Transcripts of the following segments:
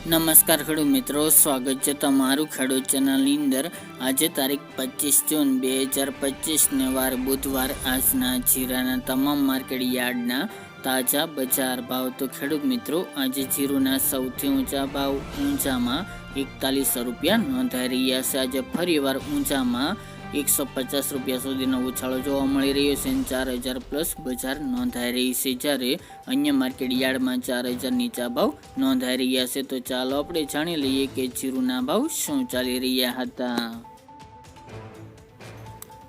નમસ્કાર ખેડૂત મિત્રો, સ્વાગત છે તમારું ખેડૂત ચેનલની અંદર. આજે તારીખ પચીસ જૂન બે હજાર પચીસને વાર બુધવાર આજના જીરાના તમામ માર્કેટ યાર્ડના તાજા બજાર ભાવ. તો ખેડૂત મિત્રો, આજે જીરુના સૌથી ઊંચા ભાવ ઊંચામાં એકતાલીસો રૂપિયા નોંધાઈ રહ્યા છે. આજે ફરીવાર ઊંચામાં એકસો પચાસ રૂપિયા સુધીનો ઉછાળો જોવા મળી રહ્યો છે ચાર હજાર પ્લસ બજાર નોંધાઈ રહી છે. જ્યારે અન્ય માર્કેટ યાર્ડમાં ચાર હજાર નીચા ભાવ નોંધાઈ રહ્યા છે. તો ચાલો આપણે જાણી લઈએ કે જીરુના ભાવ શું ચાલી રહ્યા હતા.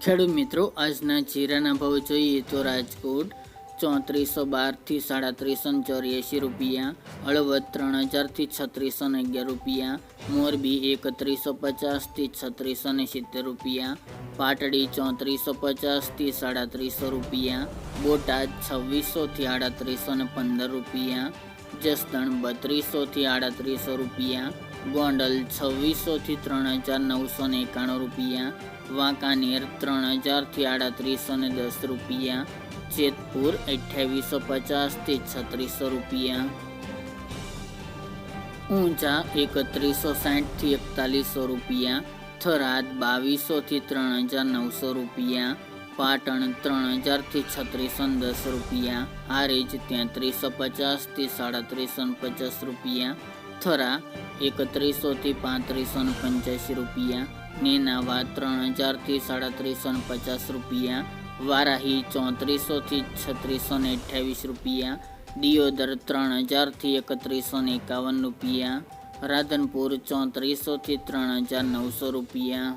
ખેડૂત મિત્રો, આજના જીરાના ભાવ જોઈએ તો રાજકોટ ચોત્રીસો બારથી સાડત્રીસો ને ચોર્યાસી રૂપિયા, હળવદ ત્રણ હજારથી છત્રીસો ને અગિયાર રૂપિયા, મોરબી એકત્રીસો પચાસથી છત્રીસો ને સિત્તેર રૂપિયા, પાટડી ચોત્રીસો પચાસથી સાડત્રીસો રૂપિયા, બોટાદ છવ્વીસોથી આડત્રીસો ને પંદર રૂપિયા, જસદણ બત્રીસોથી આડત્રીસો રૂપિયા, ગોંડલ છવ્વીસોથી ત્રણ હજાર નવસો ને એકાણું રૂપિયા, વાંકાનેર ત્રણ હજારથી આડત્રીસો ને દસ રૂપિયા જેતપુર અઠ્યાવીસો પચાસથી છત્રીસો રૂપિયા. ઊંચા એકત્રીસો સાઠથી એકતાલીસો રૂપિયા. થરાદ બાવીસોથી ત્રણ હજાર નવસો રૂપિયા. પાટણ ત્રણ હજારથી છત્રીસો દસ રૂપિયા. હારીજ તેત્રીસો પચાસથી સાડત્રીસો પચાસ રૂપિયા. થરા એકત્રીસોથી પાંત્રીસો પંચ્યાસી રૂપિયા. નેનાવા ત્રણ હજારથી સાડત્રીસો પચાસ રૂપિયા. વારાહી ચોત્રીસોથી છત્રીસો ને અઠ્યાવીસ રૂપિયા, દિયોદર ત્રણ હજારથી એકત્રીસો ને એકાવન રૂપિયા, રાધનપુર ચોત્રીસોથી ત્રણ હજાર નવસો રૂપિયા,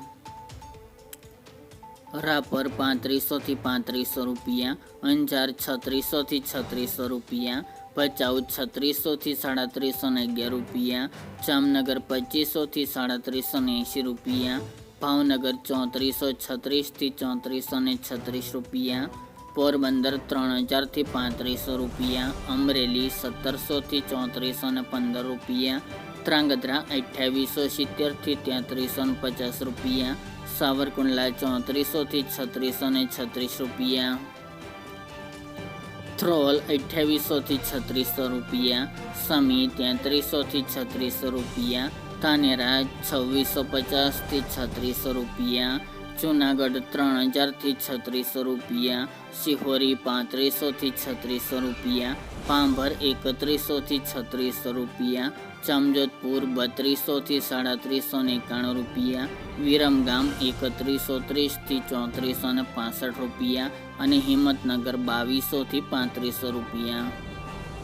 રાપર પાંત્રીસોથી પાંત્રીસો રૂપિયા, અંજાર છત્રીસોથી છત્રીસો રૂપિયા, ભચાઉ છત્રીસોથી સાડત્રીસો ને અગિયાર રૂપિયા, જામનગર પચીસોથી સાડત્રીસો ને એંશી રૂપિયા ભાવનગર ચોત્રીસો છત્રીસથી ચોત્રીસો ને છત્રીસ રૂપિયા, પોરબંદર ત્રણ હજારથી પાંત્રીસો રૂપિયા, અમરેલી સત્તરસોથી ચોત્રીસો ને પંદર રૂપિયા ત્રાંગધ્રા અઠ્યાવીસો સિત્તેરથી તેત્રીસો ને પચાસ રૂપિયા, સાવરકુંડલા ચોત્રીસોથી છત્રીસો ને છત્રીસ રૂપિયા થ્રોલ અઠ્યાવીસોથી છત્રીસો રૂપિયા, સમી તેત્રીસોથી છત્રીસો રૂપિયા ધાનેરા છવ્વીસો પચાસથી છત્રીસો રૂપિયા, જુનાગઢ ત્રણ હજારથી છત્રીસો રૂપિયા, શિહોરી પાંત્રીસોથી છત્રીસો રૂપિયા, પાંભર એકત્રીસોથી છત્રીસો રૂપિયા ચમજોધપુર બત્રીસોથી સાડત્રીસો એકાણું રૂપિયા, વિરમગામ એકત્રીસો ત્રીસથી ચોત્રીસો ને રૂપિયા અને હિંમતનગર બાવીસોથી પાંત્રીસો રૂપિયા.